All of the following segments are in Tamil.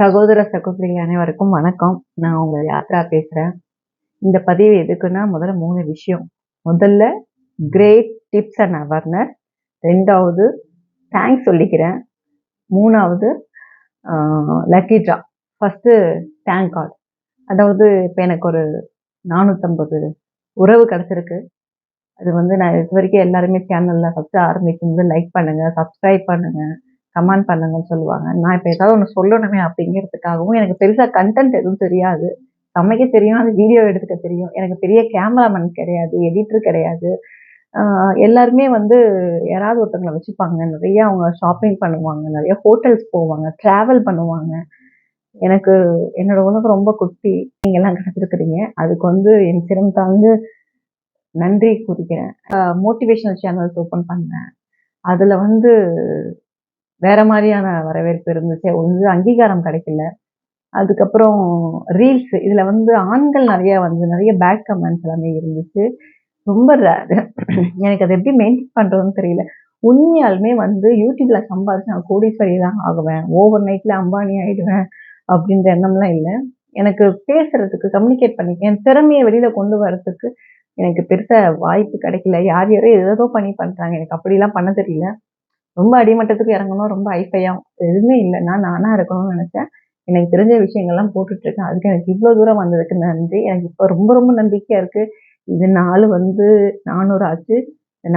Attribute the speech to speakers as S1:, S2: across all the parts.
S1: சகோதர சகோதரி அனைவருக்கும் வணக்கம் நான் உங்கள் யாத்ரா பேசுகிறேன் இந்த பதிவு எதுக்குன்னா முதல்ல மூணு விஷயம் முதல்ல கிரேட் டிப்ஸ் அண்ட் அவர்னர் ரெண்டாவது தேங்க்ஸ் சொல்லிக்கிறேன் மூணாவது lucky draw first thank card அதாவது இப்போ எனக்கு ஒரு நானூற்றம்பது உறவு கிடச்சிருக்கு அது வந்து நான் இது வரைக்கும் எல்லாருமே சேனலில் ஃபஸ்ட்டு ஆரம்பிக்கும் போது லைக் பண்ணுங்கள் சப்ஸ்கிரைப் பண்ணுங்கள் கமெண்ட் பண்ணுங்கன்னு சொல்லுவாங்க நான் இப்போ ஏதாவது ஒன்று சொல்லணுமே அப்படிங்கிறதுக்காகவும் எனக்கு பெருசாக கண்டென்ட் எதுவும் தெரியாது சமைக்க தெரியும் அது வீடியோ எடுத்துக்க தெரியும் எனக்கு பெரிய கேமராமேன் கிடையாது எடிட்டர் கிடையாது எல்லாருமே வந்து யாராவது ஒருத்தங்களை வச்சுப்பாங்க நிறைய அவங்க ஷாப்பிங் பண்ணுவாங்க நிறைய ஹோட்டல்ஸ் போவாங்க ட்ராவல் பண்ணுவாங்க எனக்கு என்னோட உலகம் ரொம்ப குட்டி நீங்கள்லாம் கிடச்சிருக்கிறீங்க அதுக்கு வந்து என் சிரம் தாழ்ந்து நன்றி கூறிக்கிறேன் மோட்டிவேஷனல் சேனல்ஸ் ஓப்பன் பண்ணேன் அதில் வந்து வேற மாதிரியான வரவேற்பு இருந்துச்சு ஒன்று அங்கீகாரம் கிடைக்கல அதுக்கப்புறம் ரீல்ஸ் இதில் வந்து ஆண்கள் நிறைய வந்து நிறைய பேக் கமெண்ட்ஸ் எல்லாமே இருந்துச்சு ரொம்ப எனக்கு அதை எப்படி மெயின்டைன் பண்றதுன்னு தெரியல உண்மையாலுமே வந்து யூடியூப்பில் சம்பாதிச்சு நான் கோடீஸ்வரி தான் ஆகுவேன் ஓவர் நைட்டில் அம்பானி ஆகிடுவேன் அப்படின்ற எண்ணம்லாம் இல்லை எனக்கு பேசுறதுக்கு கம்யூனிகேட் பண்ணி என் திறமையை வெளியில் கொண்டு வர்றதுக்கு எனக்கு பெருசாக வாய்ப்பு கிடைக்கல யார் யாரோ ஏதோ பண்ணி பண்ணுறாங்க எனக்கு அப்படிலாம் பண்ண தெரியல ரொம்ப அடிமட்டத்துக்கு இறங்கணும் ரொம்ப ஐஃபையா எதுவுமே இல்லை நான் நானாக இருக்கணும்னு நினச்சேன் எனக்கு தெரிஞ்ச விஷயங்கள்லாம் இருக்கேன் அதுக்கு எனக்கு இவ்வளோ தூரம் வந்ததுக்கு நன்றி எனக்கு இப்போ ரொம்ப ரொம்ப நம்பிக்கையாக இருக்குது இது நாலு வந்து நானூறு ஆச்சு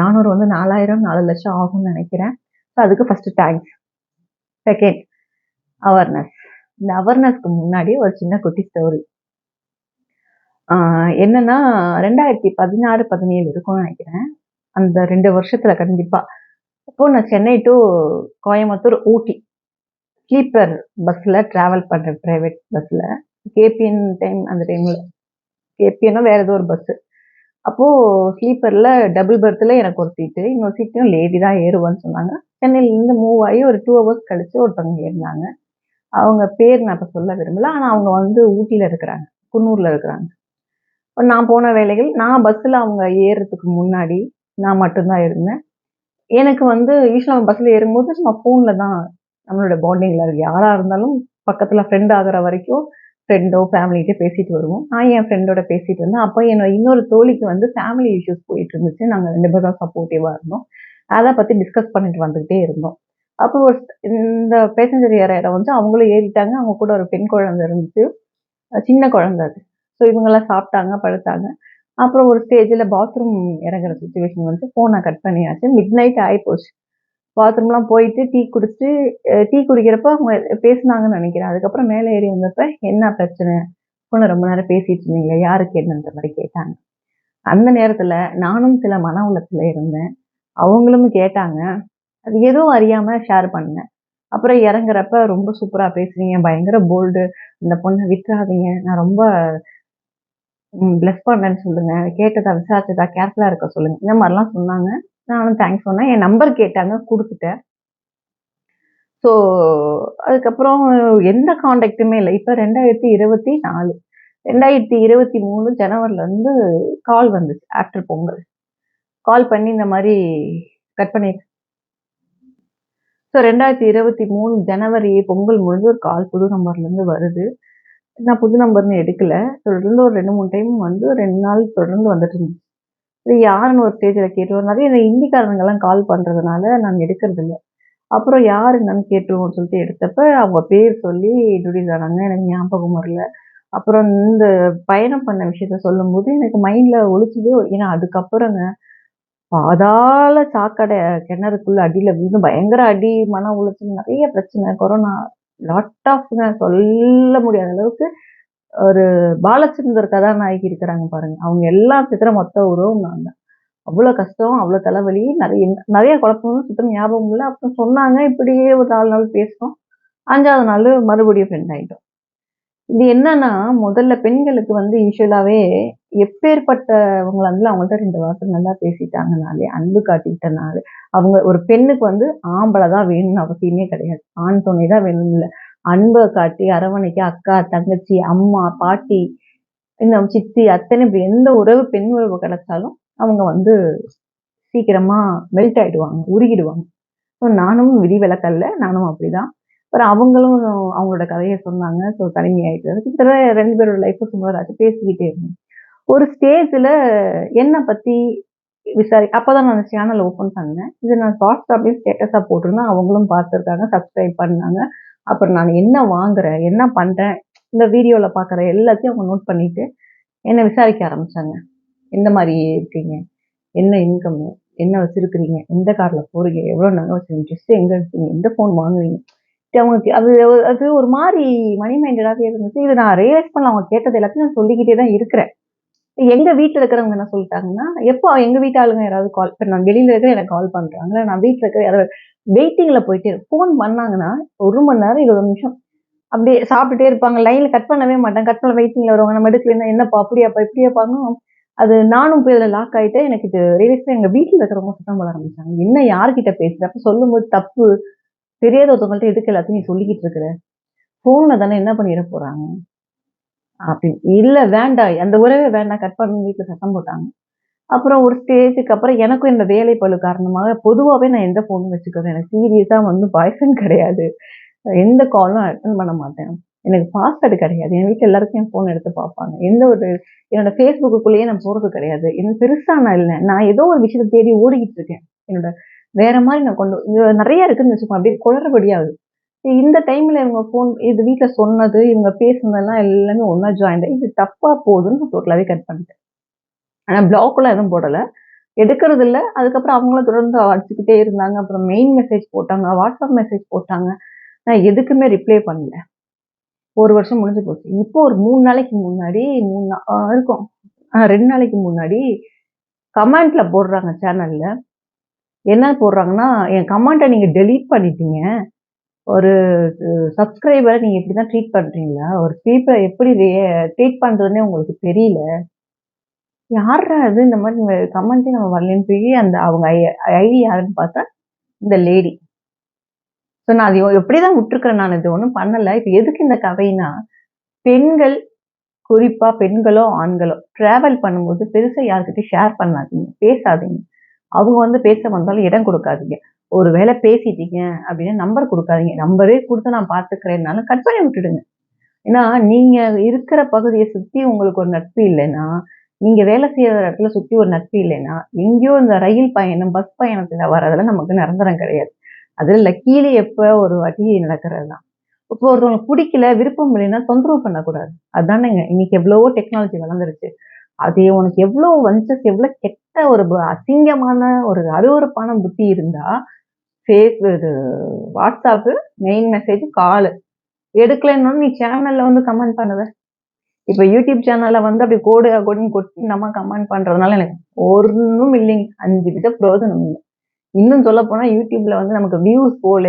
S1: நானூறு வந்து நாலாயிரம் நாலு லட்சம் ஆகும்னு நினைக்கிறேன் ஸோ அதுக்கு ஃபஸ்ட்டு தேங்க்ஸ் செகண்ட் அவேர்னஸ் இந்த அவேர்னஸ்க்கு முன்னாடி ஒரு சின்ன குட்டி ஸ்டோரி என்னன்னா ரெண்டாயிரத்தி பதினாறு பதினேழு இருக்கும்னு நினைக்கிறேன் அந்த ரெண்டு வருஷத்துல கண்டிப்பாக அப்போது நான் சென்னை டு கோயம்புத்தூர் ஊட்டி ஸ்லீப்பர் பஸ்ஸில் ட்ராவல் பண்ணுறேன் ப்ரைவேட் பஸ்ஸில் கேபிஎன் டைம் அந்த டைமில் கேபிஎன்னா வேறு ஏதோ ஒரு பஸ்ஸு அப்போது ஸ்லீப்பரில் டபுள் berthல எனக்கு ஒரு சீட்டு இன்னொரு சீட்டையும் லேடி தான் ஏறுவான்னு சொன்னாங்க சென்னையிலேருந்து மூவ் ஆகி ஒரு டூ ஹவர்ஸ் கழித்து ஒருத்தவங்க ஏறினாங்க அவங்க பேர் நான் இப்போ சொல்ல விரும்பல ஆனால் அவங்க வந்து ஊட்டியில் இருக்கிறாங்க குன்னூரில் இருக்கிறாங்க நான் போன வேலைகள் நான் பஸ்ஸில் அவங்க ஏறுறதுக்கு முன்னாடி நான் மட்டும்தான் இருந்தேன் எனக்கு வந்து யூஸ்வலாக நம்ம பஸ்ஸில் ஏறும்போது நம்ம ஃபோனில் தான் நம்மளோட பாண்டிங்கில் யாராக இருந்தாலும் பக்கத்தில் ஃப்ரெண்ட் ஆகிற வரைக்கும் ஃப்ரெண்டோ ஃபேமிலிகிட்டே பேசிட்டு வருவோம் நான் என் ஃப்ரெண்டோட பேசிட்டு இருந்தேன் அப்போ என்னோட இன்னொரு தோழிக்கு வந்து ஃபேமிலி இஷ்யூஸ் போயிட்டு இருந்துச்சு நாங்கள் ரெண்டு பேரும் சப்போர்ட்டிவாக இருந்தோம் அதை பற்றி டிஸ்கஸ் பண்ணிட்டு வந்துக்கிட்டே இருந்தோம் அப்போ இந்த பேசஞ்சர் ஏற வந்து அவங்களும் ஏறிட்டாங்க அவங்க கூட ஒரு பெண் குழந்தை இருந்துச்சு சின்ன குழந்தை அது ஸோ இவங்கெல்லாம் சாப்பிட்டாங்க படுத்தாங்க அப்புறம் ஒரு ஸ்டேஜில் பாத்ரூம் இறங்குற சுச்சுவேஷன் வந்து ஃபோனை கட் பண்ணியாச்சு மிட் நைட் ஆகிப்போச்சு பாத்ரூம்லாம் போயிட்டு டீ குடிச்சு டீ குடிக்கிறப்ப அவங்க பேசுனாங்கன்னு நினைக்கிறேன் அதுக்கப்புறம் மேலே ஏறி வந்தப்ப என்ன பிரச்சனை ஃபோனை ரொம்ப நேரம் பேசிட்டு இருந்தீங்களே யாருக்கு என்னன்ற மாதிரி கேட்டாங்க அந்த நேரத்தில் நானும் சில மன உலகத்தில் இருந்தேன் அவங்களும் கேட்டாங்க அது எதுவும் அறியாமல் ஷேர் பண்ணேன் அப்புறம் இறங்குறப்ப ரொம்ப சூப்பராக பேசுறீங்க பயங்கர போல்டு இந்த பொண்ணை விட்டுறாதீங்க நான் ரொம்ப பிளஸ் பண்ணுறேன்னு சொல்லுங்கள் கேட்டதா விசாரிச்சதா கேர்ஃபுல்லாக இருக்க சொல்லுங்கள் இந்த மாதிரிலாம் சொன்னாங்க நானும் தேங்க்ஸ் சொன்னேன் என் நம்பர் கேட்டாங்க கொடுத்துட்டேன் ஸோ அதுக்கப்புறம் எந்த காண்டாக்டுமே இல்லை இப்போ ரெண்டாயிரத்தி இருபத்தி நாலு ரெண்டாயிரத்தி இருபத்தி மூணு இருந்து கால் வந்துச்சு ஆஃப்டர் பொங்கல் கால் பண்ணி இந்த மாதிரி கட் பண்ணி ஸோ ரெண்டாயிரத்தி இருபத்தி மூணு ஜனவரி பொங்கல் முடிஞ்சு ஒரு கால் புது நம்பர்லேருந்து வருது நான் புது நம்பர்னு எடுக்கல தொடர்ந்து ஒரு ரெண்டு மூணு டைம் வந்து ரெண்டு நாள் தொடர்ந்து வந்துட்டு இருந்துச்சு இது யாருன்னு ஒரு ஸ்டேஜில் கேட்டுருவோம் நிறைய இந்த கால் பண்ணுறதுனால நான் எடுக்கிறதில்ல அப்புறம் யார் என்னன்னு கேட்டுருவோம்னு சொல்லிட்டு எடுத்தப்ப அவங்க பேர் சொல்லி இன்ட்ரடியூஸ் ஆனாங்க எனக்கு ஞாபகம் வரல அப்புறம் இந்த பயணம் பண்ண விஷயத்த சொல்லும்போது எனக்கு மைண்டில் ஒழிச்சுது ஏன்னா அதுக்கப்புறங்க பாதாள சாக்கடை கிணறுக்குள்ள அடியில் விழுந்து பயங்கர அடி மன உழைச்சி நிறைய பிரச்சனை கொரோனா லாட் ஆஃப்ங்க சொல்ல முடியாத அளவுக்கு ஒரு பாலச்சந்தர் கதாநாயகி இருக்கிறாங்க பாருங்க அவங்க எல்லா சித்திரம் மொத்த உருவம் நான் தான் அவ்வளோ கஷ்டம் அவ்வளோ தலைவலி நிறைய நிறைய குழப்பம் சுத்தம் ஞாபகம் இல்லை அப்புறம் சொன்னாங்க இப்படியே ஒரு நாலு நாள் பேசணும் அஞ்சாவது நாள் மறுபடியும் ஃப்ரெண்ட் ஆகிட்டோம் இது என்னன்னா முதல்ல பெண்களுக்கு வந்து யூஸ்வலாகவே எப்பேற்பட்டவங்களா இருந்தாலும் அவங்கள்ட்ட ரெண்டு வார்த்தை நல்லா பேசிட்டாங்கனாலே அன்பு காட்டிக்கிட்டனாலே அவங்க ஒரு பெண்ணுக்கு வந்து ஆம்பளை தான் வேணும்னு அவசியமே கிடையாது ஆண் துணை தான் வேணும்னு இல்லை அன்பை காட்டி அரவணைக்கு அக்கா தங்கச்சி அம்மா பாட்டி இந்த சித்தி அத்தனை இப்படி எந்த உறவு பெண் உறவு கிடைச்சாலும் அவங்க வந்து சீக்கிரமா மெல்ட் ஆயிடுவாங்க உருகிடுவாங்க ஸோ நானும் விதி விளக்கல்ல நானும் அப்படிதான் அப்புறம் அவங்களும் அவங்களோட கதையை சொன்னாங்க ஸோ தனிமையாயிட்டு கிட்டத்தட்ட ரெண்டு பேரோட லைஃப்பை சுமாராச்சு பேசிக்கிட்டே இருந்தோம் ஒரு ஸ்டேஜில் என்னை பற்றி விசாரி அப்போ தான் நான் சேனல் ஓப்பன் பண்ணேன் இது நான் ஷார்ட் அப்படின்னு ஸ்டேட்டஸாக போட்டிருந்தேன் அவங்களும் பார்த்துருக்காங்க சப்ஸ்கிரைப் பண்ணாங்க அப்புறம் நான் என்ன வாங்குறேன் என்ன பண்ணுறேன் இந்த வீடியோவில் பார்க்குற எல்லாத்தையும் அவங்க நோட் பண்ணிவிட்டு என்னை விசாரிக்க ஆரம்பித்தாங்க எந்த மாதிரி இருக்கீங்க என்ன இன்கம்மு என்ன வச்சுருக்கிறீங்க எந்த காரில் போகிறீங்க எவ்வளோ நகை வச்சுருங்க ட்ரெஸ் எங்கே இருக்கீங்க எந்த ஃபோன் வாங்குவீங்க அவங்களுக்கு அது அது ஒரு மாதிரி மணி மைண்டடாகவே இருந்துச்சு இது நான் ரியலைஸ் பண்ண அவங்க கேட்டது எல்லாத்தையும் நான் சொல்லிக்கிட்டே தான் இருக்கிறேன் எங்க வீட்டில் இருக்கிறவங்க என்ன சொல்லிட்டாங்கன்னா எப்போ எங்க வீட்டு ஆளுங்க யாராவது கால் இப்போ நான் வெளியில இருக்கிற எனக்கு கால் பண்றாங்க நான் வீட்டில் இருக்கிற யாராவது வெயிட்டிங்ல போயிட்டு ஃபோன் பண்ணாங்கன்னா ஒரு மணி நேரம் இருபது நிமிஷம் அப்படியே சாப்பிட்டுட்டே இருப்பாங்க லைன்ல கட் பண்ணவே மாட்டேன் கட் பண்ண வெயிட்டிங்ல வருவாங்க நம்ம எடுக்கல என்னப்பா அப்படியாப்பா இப்படியாப்பாங்க அது நானும் போய் அதில் லாக் ஆகிட்டு எனக்கு இது ரியலிஸ்டாக எங்கள் வீட்டில் இருக்கிறவங்க சுத்தம் பண்ண ஆரம்பிச்சாங்க என்ன யார்கிட்ட பேசுகிற அப்போ சொல்லும்போது தப்பு தெரியாத ஒருத்தவங்கள்ட்ட எதுக்கு எல்லாத்தையும் நீ சொல்லிக்கிட்டு இருக்கிற ஃபோனில் தானே என்ன பண்ணிட போகிறாங்க அப்படின்னு இல்லை வேண்டாம் அந்த உறவே வேண்டாம் கட் பண்ணு வீட்டில் சத்தம் போட்டாங்க அப்புறம் ஒரு ஸ்டேஜுக்கு அப்புறம் எனக்கும் இந்த வேலை பழு காரணமாக பொதுவாகவே நான் எந்த ஃபோனும் வச்சுக்கிறேன் எனக்கு சீரியஸாக வந்து பாய் ஃப்ரெண்ட் கிடையாது எந்த காலும் அட்டன் பண்ண மாட்டேன் எனக்கு பாஸ்வேர்டு கிடையாது என் வீட்டில் எல்லாருக்கும் என் ஃபோன் எடுத்து பார்ப்பாங்க எந்த ஒரு என்னோட ஃபேஸ்புக்குள்ளேயே நான் போகிறது கிடையாது எனக்கு பெருசாக நான் இல்லை நான் ஏதோ ஒரு விஷயத்தை தேடி ஓடிக்கிட்டு இருக்கேன் என்னோட வேற மாதிரி நான் கொண்டு நிறைய இருக்குன்னு வச்சுக்கோங்க அப்படியே குளறுபடியாகுது இந்த டைமில் இவங்க ஃபோன் இது வீட்டில் சொன்னது இவங்க பேசுனதெல்லாம் எல்லாமே ஒன்றா ஜாயின் இது தப்பாக போகுதுன்னு டோட்டலாகவே கட் பண்ணிட்டேன் ஆனால் பிளாக்கெலாம் எதுவும் போடலை எடுக்கிறது இல்லை அதுக்கப்புறம் அவங்களும் தொடர்ந்து அடிச்சுக்கிட்டே இருந்தாங்க அப்புறம் மெயின் மெசேஜ் போட்டாங்க வாட்ஸ்அப் மெசேஜ் போட்டாங்க நான் எதுக்குமே ரிப்ளை பண்ணல ஒரு வருஷம் முடிஞ்சு போச்சு இப்போ ஒரு மூணு நாளைக்கு முன்னாடி மூணு இருக்கும் ரெண்டு நாளைக்கு முன்னாடி கமெண்ட்ல போடுறாங்க சேனல்ல என்ன போடுறாங்கன்னா என் கமெண்ட்டை நீங்கள் டெலீட் பண்ணிட்டீங்க ஒரு சப்ஸ்கிரைபரை நீங்கள் இப்படி தான் ட்ரீட் பண்ணுறீங்களா ஒரு ஸ்பீப்பரை எப்படி ட்ரீட் பண்ணுறதுன்னே உங்களுக்கு தெரியல யாரா அது இந்த மாதிரி கமெண்ட்டே நம்ம வரலன்னு போய் அந்த அவங்க ஐடி யாருன்னு பார்த்தா இந்த லேடி ஸோ நான் அது எப்படி தான் விட்டுருக்குறேன் நான் இது ஒன்றும் பண்ணலை இப்போ எதுக்கு இந்த கதைனா பெண்கள் குறிப்பாக பெண்களோ ஆண்களோ ட்ராவல் பண்ணும்போது பெருசாக யார்கிட்டையும் ஷேர் பண்ணாதீங்க பேசாதீங்க அவங்க வந்து பேச வந்தாலும் இடம் கொடுக்காதீங்க ஒரு வேளை பேசிட்டீங்க அப்படின்னா நம்பர் கொடுக்காதீங்க நம்பரே கொடுத்து நான் பார்த்துக்கிறேன்னாலும் கட் பண்ணி விட்டுடுங்க ஏன்னா நீங்க இருக்கிற பகுதியை சுத்தி உங்களுக்கு ஒரு நட்பு இல்லைன்னா நீங்க வேலை செய்யற இடத்துல சுத்தி ஒரு நட்பு இல்லைன்னா எங்கேயோ இந்த ரயில் பயணம் பஸ் பயணத்துல வர்றதுல நமக்கு நிரந்தரம் கிடையாது அதுல கீழே எப்போ ஒரு வாட்டி நடக்கிறது தான் இப்போ ஒருத்தவங்களுக்கு பிடிக்கல விருப்பம் இல்லைன்னா தொந்தரவு பண்ணக்கூடாது அதானுங்க இன்னைக்கு எவ்வளவோ டெக்னாலஜி வளர்ந்துருச்சு அது உனக்கு எவ்வளோ வஞ்சஸ் எவ்வளோ கெட்ட கெட்ட ஒரு அசிங்கமான ஒரு அருவறுப்பான புத்தி இருந்தால் ஃபேஸ் இது வாட்ஸ்அப்பு மெயின் மெசேஜ் காலு எடுக்கலைன்னு நீ சேனலில் வந்து கமெண்ட் பண்ணுவ இப்போ யூடியூப் சேனலில் வந்து அப்படி கோடு கோடுன்னு கொட்டி நம்ம கமெண்ட் பண்ணுறதுனால எனக்கு ஒன்றும் இல்லைங்க அஞ்சு வித பிரோஜனம் இல்லை இன்னும் சொல்ல போனால் யூடியூப்பில் வந்து நமக்கு வியூஸ் போல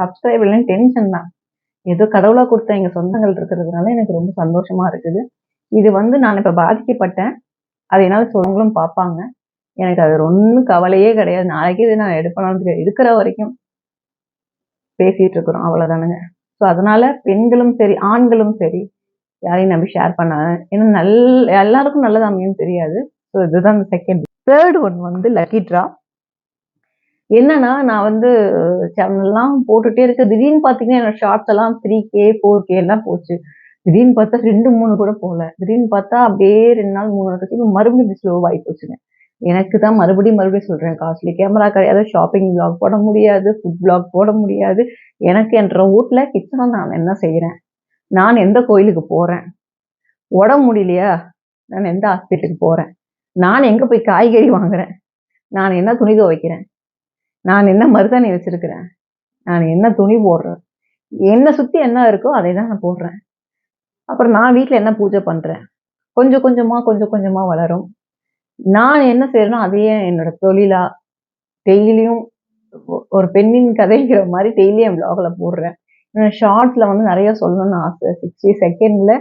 S1: சப்ஸ்கிரைப் இல்லைன்னு டென்ஷன் தான் ஏதோ கடவுளாக கொடுத்த எங்கள் சொந்தங்கள் இருக்கிறதுனால எனக்கு ரொம்ப சந்தோஷமாக இருக்குது இது வந்து நான் இப்போ பாதிக்கப்பட்டேன் அது என்னால் சொல்லுங்களும் பார்ப்பாங்க எனக்கு அது ஒன்றும் கவலையே கிடையாது நாளைக்கு இது நான் எடுப்பேனாலும் தெரியாது இருக்கிற வரைக்கும் பேசிகிட்டு இருக்கிறோம் அவ்வளோதானுங்க ஸோ அதனால் பெண்களும் சரி ஆண்களும் சரி யாரையும் நம்பி ஷேர் பண்ணாங்க ஏன்னா நல் எல்லாருக்கும் நல்லது அமையும் தெரியாது ஸோ இதுதான் செகண்ட் தேர்ட் ஒன் வந்து லக்கி ட்ரா என்னன்னா நான் வந்து சேனல்லாம் போட்டுகிட்டே இருக்கேன் திடீர்னு பார்த்தீங்கன்னா என்னோட ஷார்ட்ஸ் எல்லாம் த்ரீ கே ஃபோர் கே எல்லாம் போச்சு திடீர்னு பார்த்தா ரெண்டு மூணு கூட போகல திடீர்னு பார்த்தா அப்படியே ரெண்டு நாள் மூணு நாள் கழிச்சு மறுபடியும் ஸ்லோவாகி போச்சுங்க எனக்கு தான் மறுபடியும் மறுபடியும் சொல்கிறேன் காஸ்ட்லி கேமரா கிடையாது ஷாப்பிங் பிளாக் போட முடியாது ஃபுட் பிளாக் போட முடியாது எனக்கு என்ற வீட்டில் கிச்சனை நான் என்ன செய்கிறேன் நான் எந்த கோயிலுக்கு போகிறேன் உடம்பு முடியலையா நான் எந்த ஹாஸ்பிட்டலுக்கு போகிறேன் நான் எங்கே போய் காய்கறி வாங்குறேன் நான் என்ன துணி துவைக்கிறேன் நான் என்ன மருதாணி வச்சுருக்கிறேன் நான் என்ன துணி போடுறேன் என்னை சுற்றி என்ன இருக்கோ அதை தான் நான் போடுறேன் அப்புறம் நான் வீட்டில் என்ன பூஜை பண்ணுறேன் கொஞ்சம் கொஞ்சமாக கொஞ்சம் கொஞ்சமாக வளரும் நான் என்ன செய்யறேனோ அதையே என்னோட தொழிலா டெய்லியும் ஒரு பெண்ணின் கதைங்கிற மாதிரி டெய்லியும் என் பிளாகில் போடுறேன் ஷார்ட்ஸில் வந்து நிறைய சொல்லணும்னு ஆசை சிக்ஸ்டி செகண்டில்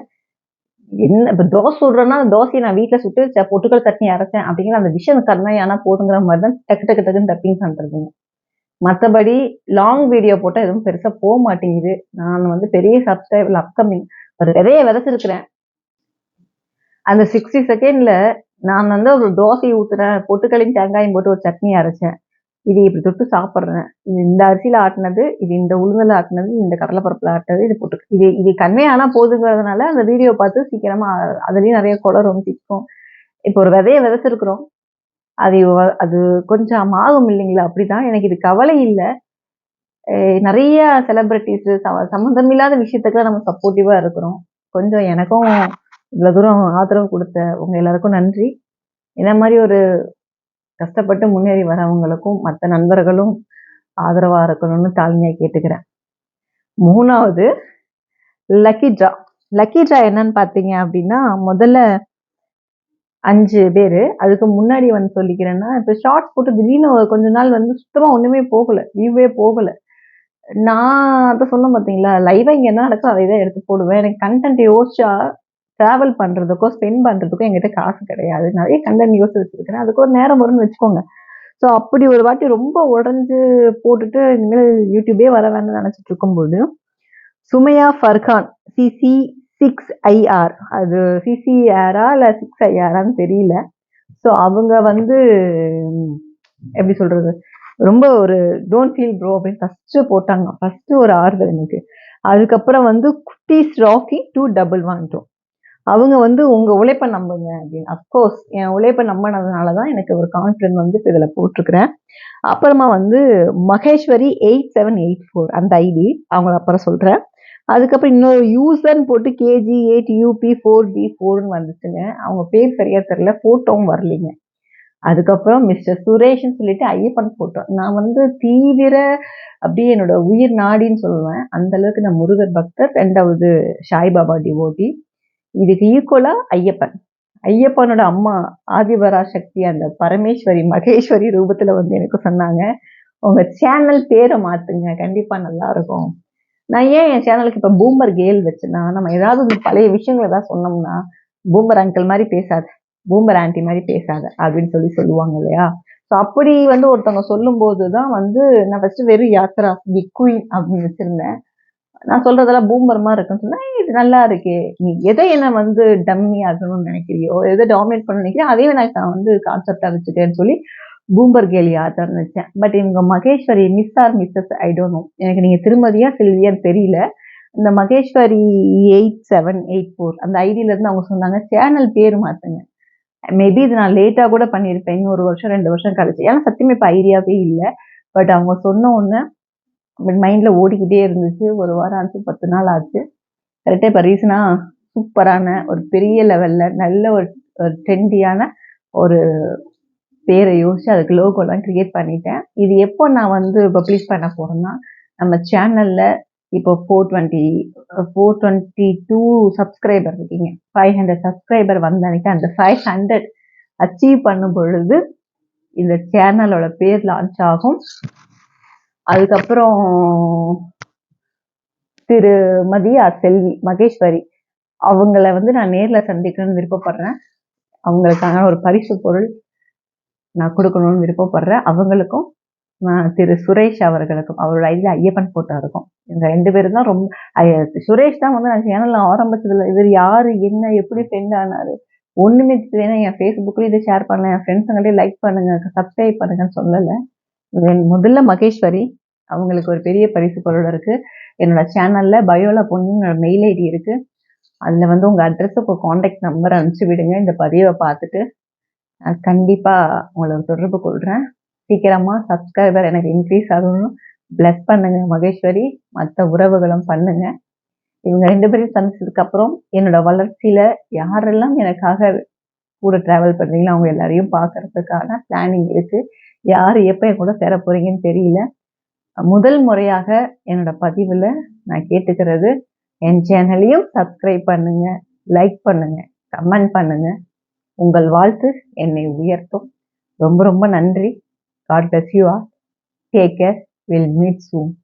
S1: என்ன இப்போ தோசை சொல்கிறேன்னா தோசையை நான் வீட்டில் சுட்டு பொட்டுக்கள் தட்டி அரைச்சேன் அப்படிங்கிற அந்த விஷயம் கண்மையானா போதுங்கிற மாதிரி தான் டக்கு டக்கு டக்குன்னு டப்பிங் பண்ணுறதுங்க மற்றபடி லாங் வீடியோ போட்டால் எதுவும் பெருசாக போக மாட்டேங்குது நான் வந்து பெரிய சப்ஸ்கிரைபர் அப்கமிங் ஒரு விதைய விதைச்சிருக்கிறேன் அந்த சிக்ஸ்டி செகண்ட்ல நான் வந்து ஒரு தோசை ஊத்துறேன் பொட்டுக்களையும் தேங்காயும் போட்டு ஒரு சட்னி அரைச்சேன் இது இப்படி தொட்டு சாப்பிட்றேன் இது இந்த அரிசியில் ஆட்டினது இது இந்த உளுந்தல ஆட்டினது இந்த கடலைப்பருப்பில் ஆட்டினது இது போட்டு இது இது கண்ணே ஆனால் போதுங்கிறதுனால அந்த வீடியோ பார்த்து சீக்கிரமாக அதுலேயும் நிறைய குளரும் சிக்கும் இப்போ ஒரு விதையை விதைச்சிருக்கிறோம் அது அது கொஞ்சம் ஆகும் இல்லைங்களா அப்படிதான் எனக்கு இது கவலை இல்லை நிறைய செலிபிரிட்டிஸ் சம்மந்தம் சம்மந்தமில்லாத விஷயத்துக்கு நம்ம சப்போர்ட்டிவாக இருக்கிறோம் கொஞ்சம் எனக்கும் இவ்வளோ தூரம் ஆதரவு கொடுத்த உங்கள் எல்லாருக்கும் நன்றி இந்த மாதிரி ஒரு கஷ்டப்பட்டு முன்னேறி வரவங்களுக்கும் மற்ற நண்பர்களும் ஆதரவாக இருக்கணும்னு தாழ்மையாக கேட்டுக்கிறேன் மூணாவது லக்கி ட்ரா லக்கி ட்ரா என்னன்னு பார்த்தீங்க அப்படின்னா முதல்ல அஞ்சு பேர் அதுக்கு முன்னாடி வந்து சொல்லிக்கிறேன்னா இப்போ ஷார்ட்ஸ் போட்டு திடீர்னு கொஞ்ச நாள் வந்து சுத்தமாக ஒன்றுமே போகலை லீவே போகலை நான் அதை சொன்ன பார்த்தீங்களா லைவாக இங்கே என்ன நடக்கும் அதை தான் எடுத்து போடுவேன் எனக்கு கண்டென்ட் யோசிச்சா ட்ராவல் பண்ணுறதுக்கோ ஸ்பெண்ட் பண்ணுறதுக்கோ எங்கிட்ட காசு கிடையாது நிறைய கண்டென்ட் யோசிச்சு வச்சுருக்கேன் அதுக்கு ஒரு நேரம் வரும்னு வச்சுக்கோங்க ஸோ அப்படி ஒரு வாட்டி ரொம்ப உடஞ்சி போட்டுட்டு இனிமேல் யூடியூபே வர வேணும்னு நினச்சிட்டு இருக்கும்போது Sumaiya Farhan CC six IR அது சிசி ஏரா இல்லை சிக்ஸ் ஐஆரான்னு தெரியல ஸோ அவங்க வந்து எப்படி சொல்கிறது ரொம்ப ஒரு டோன்ட் ஃபீல் ப்ரோ அப்படின்னு ஃபஸ்ட்டு போட்டாங்க ஃபஸ்ட்டு ஒரு ஆறுதல் எனக்கு அதுக்கப்புறம் வந்து குட்டிஸ் ராக்கி டூ டபுள் வாங்கிட்டோம் அவங்க வந்து உங்கள் உழைப்பை நம்புங்க அப்படின்னு அஃப்கோர்ஸ் என் உழைப்பை நம்பினதுனால தான் எனக்கு ஒரு கான்ஃபிடன்ஸ் வந்து இப்போ இதில் போட்டிருக்கிறேன் அப்புறமா வந்து Maheswari eight seven eight four அந்த ஐடி அவங்கள அப்புறம் சொல்கிறேன் அதுக்கப்புறம் இன்னொரு யூசர்னு போட்டு KG eight UP four D ஃபோர்னு வந்துச்சுங்க அவங்க பேர் சரியாக தெரில ஃபோட்டோவும் வரலைங்க அதுக்கப்புறம் மிஸ்டர் சுரேஷ்னு சொல்லிட்டு ஐயப்பன் போட்டோம் நான் வந்து தீவிர அப்படியே என்னோட உயிர் நாடின்னு சொல்லுவேன் அந்த அளவுக்கு நான் முருகர் பக்தர் ரெண்டாவது சாய்பாபா டிவோட்டி இதுக்கு ஈக்குவலா ஐயப்பன் ஐயப்பனோட அம்மா ஆதிபரா சக்தி அந்த பரமேஸ்வரி மகேஸ்வரி ரூபத்துல வந்து எனக்கு சொன்னாங்க உங்க சேனல் பேரை மாத்துங்க கண்டிப்பா நல்லா இருக்கும் நான் ஏன் என் சேனலுக்கு இப்போ பூமர் கேல் வச்சுன்னா நம்ம ஏதாவது பழைய விஷயங்கள் ஏதாவது சொன்னோம்னா பூமர் அங்கிள் மாதிரி பேசாது பூம்பர் ஆண்டி மாதிரி பேசாத அப்படின்னு சொல்லி சொல்லுவாங்க இல்லையா ஸோ அப்படி வந்து ஒருத்தவங்க சொல்லும்போது தான் வந்து நான் ஃபஸ்ட்டு வெறும் யாத்ரா தி குயின் அப்படின்னு வச்சுருந்தேன் நான் சொல்கிறதெல்லாம் பூம்பரமா இருக்குன்னு சொன்னா இது நல்லா இருக்கே நீ எதை என்னை வந்து டம்மி ஆகணும்னு நினைக்கிறியோ எதை டாமினேட் பண்ண நினைக்கிறேன் அதே நான் நான் வந்து கான்செப்டாக வச்சுட்டேன்னு சொல்லி பூம்பர் கேலி ஆத்தர்னு வச்சேன் பட் இவங்க Maheswari miss or Mrs I don't know எனக்கு நீங்கள் திருமதியாக செல்வியான்னு தெரியல இந்த Maheswari eight seven eight four அந்த ஐடியிலேருந்து அவங்க சொன்னாங்க சேனல் பேர் மாத்துங்க மேபி இது நான் லேட்டாக கூட பண்ணியிருப்பேன் இன்னும் ஒரு வருஷம் ரெண்டு வருஷம் கழிச்சு ஏன்னா சத்தியமே இப்போ ஐடியாவே இல்லை பட் அவங்க சொன்ன ஒன்று மைண்டில் ஓடிக்கிட்டே இருந்துச்சு ஒரு வாரம் ஆச்சு பத்து நாள் ஆச்சு கரெக்டாக இப்போ ரீசனாக சூப்பரான ஒரு பெரிய லெவலில் நல்ல ஒரு ட்ரெண்டியான ஒரு பேரை யோசிச்சு அதுக்கு லோகோலாம் க்ரியேட் பண்ணிட்டேன் இது எப்போ நான் வந்து பப்ளிஷ் பண்ண போகிறேன்னா நம்ம சேனலில் இப்போ four twenty four twenty two subscriber இருக்கீங்க ஃபைவ் ஹண்ட்ரட் சப்ஸ்கிரைபர் வந்தன்னைக்கு அந்த ஃபைவ் ஹண்ட்ரட் அச்சீவ் பண்ணும் பொழுது இந்த சேனலோட பேர் லான்ச் ஆகும் அதுக்கப்புறம் திருமதி செல்வி மகேஸ்வரி அவங்கள வந்து நான் நேரில் சந்திக்கணும்னு விருப்பப்படுறேன் அவங்களுக்கான ஒரு பரிசு பொருள் நான் கொடுக்கணும்னு விருப்பப்படுறேன் அவங்களுக்கும் திரு சுரேஷ் அவர்களுக்கும் அவரோட ஐடியில் ஐயப்பன் ஃபோட்டோ இருக்கும் இந்த ரெண்டு பேரும் தான் ரொம்ப சுரேஷ் தான் வந்து நான் சேனல் ஆரம்பிச்சதுல இவர் யார் என்ன எப்படி ஃப்ரெண்ட் ஆனாரு ஒன்றுமே வேணா என் ஃபேஸ்புக்கில் இதை ஷேர் பண்ணல என் ஃப்ரெண்ட்ஸுங்களே லைக் பண்ணுங்க சப்ஸ்கிரைப் பண்ணுங்கன்னு சொல்லலை முதல்ல மகேஸ்வரி அவங்களுக்கு ஒரு பெரிய பரிசு பொருள் இருக்குது என்னோட சேனலில் பயோல பொண்ணுன்னு மெயில் ஐடி இருக்குது அதில் வந்து உங்கள் அட்ரஸுக்கு காண்டாக்ட் நம்பர் அனுப்பிச்சு விடுங்க இந்த பதிவை பார்த்துட்டு கண்டிப்பாக உங்களை தொடர்பு கொள்கிறேன் சீக்கிரமாக சப்ஸ்கிரைபர் எனக்கு இன்க்ரீஸ் ஆகணும் பிளஸ் பண்ணுங்க மகேஸ்வரி மற்ற உறவுகளும் பண்ணுங்க இவங்க ரெண்டு பேரையும் சந்திச்சதுக்கு அப்புறம் என்னோட வளர்ச்சியில யாரெல்லாம் எனக்காக கூட டிராவல் பண்ணுறீங்களோ அவங்க எல்லாரையும் பார்க்கறதுக்கான பிளானிங் இருக்கு யார் எப்போ என் கூட சேர போறீங்கன்னு தெரியல முதல் முறையாக என்னோட பதிவில் நான் கேட்டுக்கிறது என் சேனலையும் சப்ஸ்கிரைப் பண்ணுங்க லைக் பண்ணுங்க கமெண்ட் பண்ணுங்க உங்கள் வாழ்த்து என்னை உயர்த்தும் ரொம்ப ரொம்ப நன்றி God bless you all. Take care. We'll meet soon.